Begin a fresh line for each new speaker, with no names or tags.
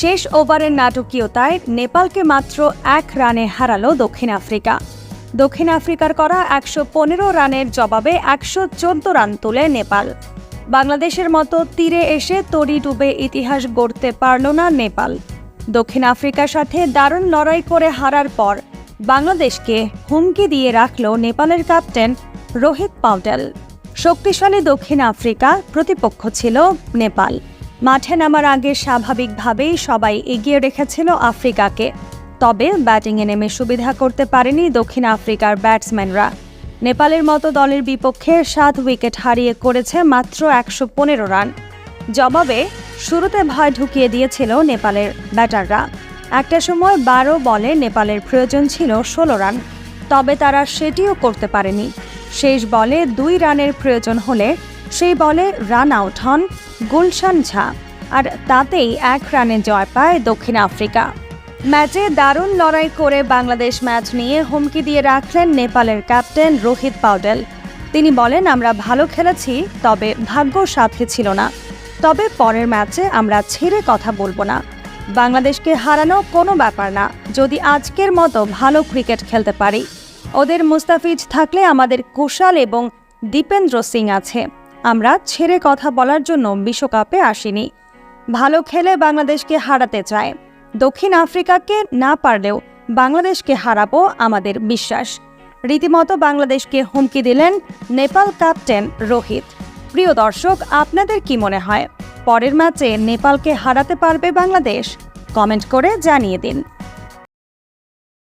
শেষ ওভারের নাটকীয়তায় নেপালকে মাত্র এক রানে হারালো দক্ষিণ আফ্রিকা। দক্ষিণ আফ্রিকার করা একশো পনেরো রানের জবাবে একশো চোদ্দ রান তোলে নেপাল। বাংলাদেশের মতো তীরে এসে তড়ি ডুবে ইতিহাস গড়তে পারল না নেপাল। দক্ষিণ আফ্রিকার সাথে দারুণ লড়াই করে হারার পর বাংলাদেশকে হুমকি দিয়ে রাখল নেপালের ক্যাপ্টেন রোহিত পাউটেল শক্তিশালী দক্ষিণ আফ্রিকা প্রতিপক্ষ ছিল নেপাল। মাঠে নামার আগে স্বাভাবিকভাবেই সবাই এগিয়ে রেখেছিল আফ্রিকাকে। তবে ব্যাটিংয়ে নেমে সুবিধা করতে পারেনি দক্ষিণ আফ্রিকার ব্যাটসম্যানরা। নেপালের মতো দলের বিপক্ষে সাত উইকেট হারিয়ে করেছে মাত্র একশো পনেরো রান। জবাবে শুরুতে ভয় ঢুকিয়ে দিয়েছিল নেপালের ব্যাটাররা। একটা সময় বারো বলে নেপালের প্রয়োজন ছিল ষোলো রান। তবে তারা সেটিও করতে পারেনি। শেষ বলে দুই রানের প্রয়োজন হলে সেই বলে রান আউট হন গুলশান ঝা আর তাতেই এক রানে জয় পায় দক্ষিণ আফ্রিকা। ম্যাচে দারুণ লড়াই করে বাংলাদেশ ম্যাচ নিয়ে হুমকি দিয়ে রাখলেন নেপালের ক্যাপ্টেন রোহিত পাউডেল। তিনি বলেন, আমরা ভালো খেলেছি, তবে ভাগ্য সাথে ছিল না। তবে পরের ম্যাচে আমরা ছেড়ে কথা বলব না। বাংলাদেশকে হারানো কোনো ব্যাপার না। যদি আজকের মতো ভালো ক্রিকেট খেলতে পারি। ওদের মুস্তাফিজ থাকলে আমাদের কুশাল এবং দীপেন্দ্র সিং আছে। আমরা ছেড়ে কথা বলার জন্য বিশ্বকাপে আসিনি। ভালো খেলে বাংলাদেশকে হারাতে চায়। দক্ষিণ আফ্রিকাকে না পারলেও বাংলাদেশকে হারাবো আমাদের বিশ্বাস। রীতিমতো বাংলাদেশকে হুমকি দিলেন নেপাল ক্যাপ্টেন রোহিত। প্রিয় দর্শক, আপনাদের কি মনে হয়? পরের ম্যাচে নেপালকে হারাতে পারবে বাংলাদেশ? কমেন্ট করে জানিয়ে দিন।